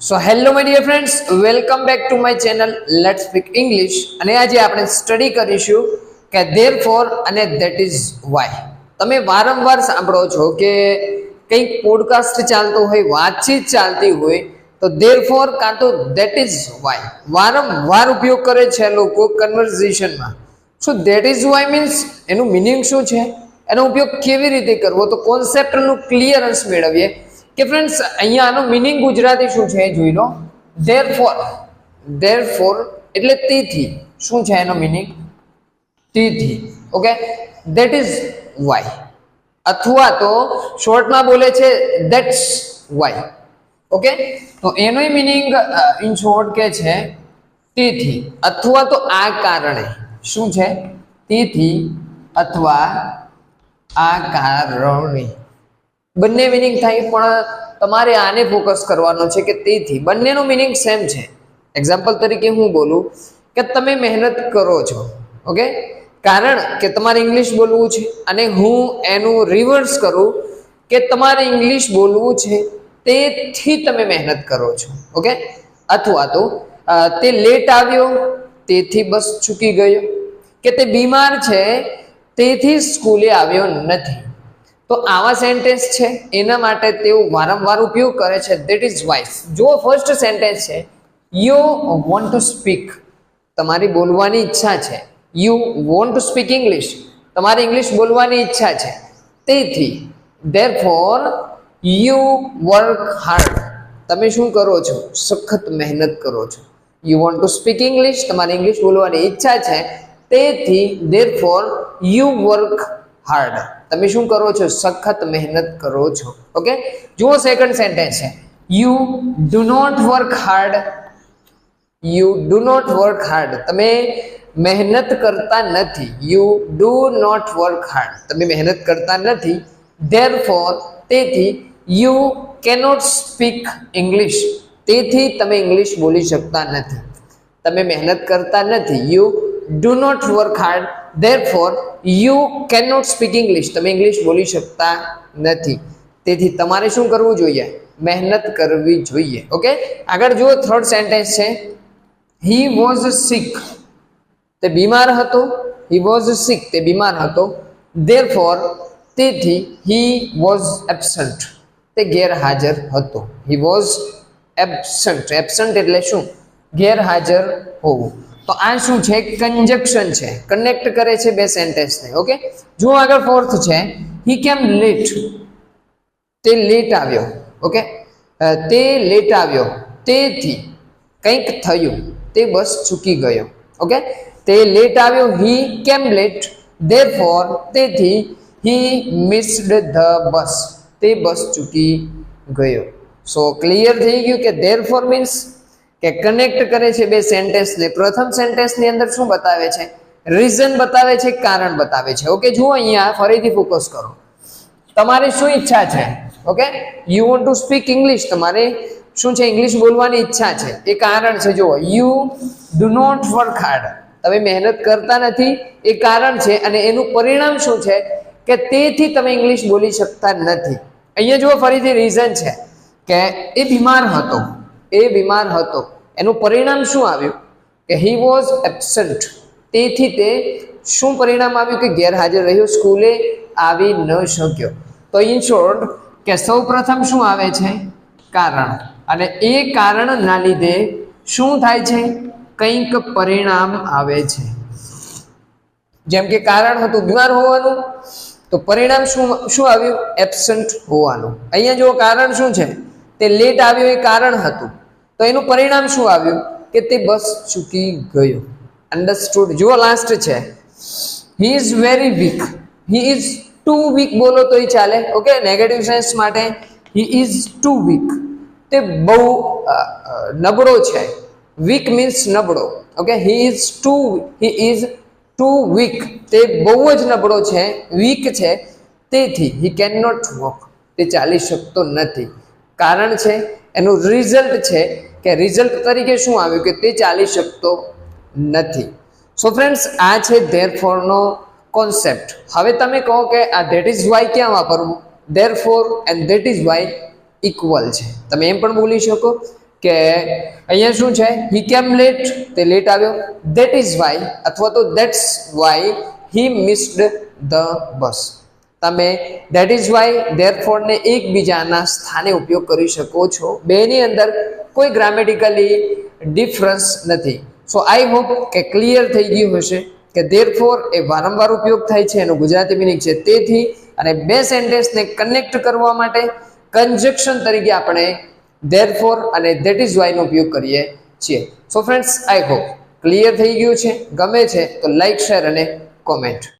So hello my dear friends welcome back to my channel let speak English અને આજે આપણે study કરીશું કે ધેર ફોર અને ધેટ ઇઝ વાય તમે વારંવાર સાંભળો છો કે કંઈક પોડકાસ્ટ ચાલતો હોય, વાતચીત ચાલતી હોય, તો ધેર ફોર કાં તો ધેટ ઇઝ વાય વારંવાર ઉપયોગ કરે છે લોકો કન્વર્ઝેશનમાં શું ધેટ ઇઝ વાય મીન્સ એનું મિનિંગ શું છે? એનો ઉપયોગ કેવી રીતે કરવો? તો કોન્સેપ્ટનું ક્લિયરન્સ મેળવીએ. કે ફ્રેન્ડ્સ અહીંયા આનો મિનિંગ ગુજરાતી શું છે એ જોઈ લો. ધેર ફોર ધેર ફોર એટલે તેથી. શું છે એનો મિનિંગ તેથી. ઓકે ધેટ ઇઝ વાય અથવા તો શોર્ટમાં બોલે છે ધેટ્સ વાય ઓકે તો એનો મિનિંગ ઇન શોર્ટ કે છે, તેથી. અથવા તો આ કારણે. શું છે? તેથી અથવા આ કારણે. બંને મિનિંગ થાય, પણ તમારે આને ફોકસ કરવાનો છે કે તેથી. બંનેનો મિનિંગ સેમ છે. એક્ઝામ્પલ તરીકે હું બોલું કે તમે મહેનત કરો છો ઓકે કારણ કે તમારે ઇંગ્લિશ બોલવું છે અને હું એનું રિવર્સ કરું કે તમારે ઇંગ્લિશ બોલવું છે, તેથી તમે મહેનત કરો છો ઓકે અથવા તો તે લેટ આવ્યો, તેથી બસ ચૂકી ગયો. કે તે બીમાર છે, તેથી સ્કૂલે આવ્યો નથી. તો આવા સેન્ટેન્સ છે, એના માટે તેઓ વારંવાર ઉપયોગ કરે છે. દેટ ઇઝ વાઇસ જો ફર્સ્ટ સેન્ટેન્સ છે યુ વોન્ટ ટુ સ્પીક તમારી બોલવાની ઈચ્છા છે. You want to speak English તમારે ઇંગ્લિશ બોલવાની ઈચ્છા છે. તેથી therefore you work hard તમે શું કરો છો? સખત મહેનત કરો છો. You want to speak English તમારે ઇંગ્લિશ બોલવાની ઈચ્છા છે. તેથી therefore you work hard તમે શું કરો છો? સખત મહેનત કરો છો. ઓકે જુઓ સેકન્ડ સેન્ટેન્સ છે. You do not work hard you do not work hard તમે મહેનત કરતા નથી. You do not work hard તમે મહેનત કરતા નથી. ધેર ફોર તેથી યુ કેનોટ સ્પીક ઇંગ્લિશ તેથી તમે ઇંગ્લિશ બોલી શકતા નથી. તમે મહેનત કરતા નથી. You do not work hard therefore you can not speak English તમે ઇંગ્લિશ બોલી શકતા નથી. તેથી તમારે શું કરવું જોઈએ? મહેનત કરવી જોઈએ. ઓકે આગળ જુઓ થર્ડ સેન્ટેન્સ છે. હી વોઝ સિક તે બીમાર હતો. હી વોઝ સિક તે બીમાર હતો. ધેર ફોર તેથી હી વોઝ એબસન્ટ તે ગેરહાજર હતો. હી વોઝ એબસન્ટ એબસન્ટ એટલે શું? ગેરહાજર હોવું. તો આ શું છે? કંજક્શન છે. કનેક્ટ કરે છે બે સેન્ટેન્સને ઓકે જો આગળ ફોર્થ છે હી કેમ લેટ તે લેટ આવ્યો ઓકે તે લેટ આવ્યો. તેથી કંઈક થયું. તે બસ ચૂકી ગયો ઓકે તે લેટ આવ્યો હી કેમ લેટ ધેર ફોર તેથી હી મિસ્ડ ધ બસ તે બસ ચૂકી ગયો. સો ક્લિયર થઈ ગયું કે ધેર ફોર મીન્સ કે કનેક્ટ કરે છે બે સેન્ટેન્સને પ્રથમ સેન્ટેન્સની અંદર શું બતાવે છે? રીઝન બતાવે છે, કારણ બતાવે છે. ઓકે જુઓ અહીંયા ફરીથી ફોકસ કરો. તમારી શું ઈચ્છા છે? Okay you want to speak English તમારે શું છે? ઇંગ્લિશ બોલવાની ઈચ્છા છે. એ કારણ છે, જુઓ. You do not work hard તમે મહેનત કરતા નથી. એ કારણ છે અને એનું પરિણામ શું છે? કે તેથી તમે ઇંગ્લિશ બોલી શકતા નથી. અહીંયા જુઓ, ફરીથી રીઝન છે કે એ બીમાર હતો. એ બીમાર હતો. એનું પરિણામ શું આવ્યું? કે હી વોઝ એબસન્ટ તેથી તે શું પરિણામ આવ્યું? કે ગેરહાજર રહ્યો, સ્કૂલે આવી ન શક્યો. તો ઇન શોર્ટ કે સૌ પ્રથમ શું આવે છે? કારણ. અને એ કારણના લીધે શું થાય છે? કંઈક પરિણામ આવે છે. જેમ કે કારણ હતું બીમાર હોવાનું, તો પરિણામ શું શું આવ્યું? એબસન્ટ હોવાનું. અહીંયા જો કારણ શું છે? તે લેટ આવ્યું એ કારણ હતું. તો એનું પરિણામ શું આવ્યું? કે તે બસ ચૂકી ગયો. અન્ડરસ્ટુડ જુઓ લાસ્ટ છે. He is very weak he is too weak બોલો તોય ચાલે. ઓકે નેગેટિવ સેન્સ માટે હી ઇઝ ટુ વીક તે બહુ નબળો છે. વીક મીન્સ નબળો. Okay he is too he is too weak તે બહુ જ નબળો છે. વીક છે. તેથી હી કેન નોટ વોક તે ચાલી શકતો નથી. કારણ છે, એનું રિઝલ્ટ છે કે રિઝલ્ટ તરીકે શું આવ્યું કે તે ચાલી શકતો નથી. સો ફ્રેન્ડ્સ આ છે ધેર ફોરનો કોન્સેપ્ટ હવે તમે કહો કે આ ધેટ ઇઝ વાય ક્યાં વાપરવું? Therefore and that is why equal છે. તમે એમ પણ બોલી શકો કે અહીંયા શું છે? હી કેમ લેટ તે લેટ આવ્યો. ધેટ ઇઝ વાય અથવા તો that's why he missed the bus તમે ધેટ ઇઝ વાય ધેરફોર ને એકબીજાના સ્થાને ઉપયોગ કરી શકો છો. બેની અંદર કોઈ ગ્રામેટિકલી ડિફરન્સ નથી. સો આઈ હોપ કે ક્લિયર થઈ ગયું હશે કે ધેરફોર એ વારંવાર ઉપયોગ થાય છે, એનું ગુજરાતી મિનિંગ છે તેથી અને બે સેન્ટેન્સને કનેક્ટ કરવા માટે કન્જક્શન તરીકે આપણે ધેરફોર અને ધેટ ઇઝ વાયનો ઉપયોગ કરીએ છીએ. So friends I hope clear થઈ ગયું છે, ગમે છે તો લાઇક શેર અને કોમેન્ટ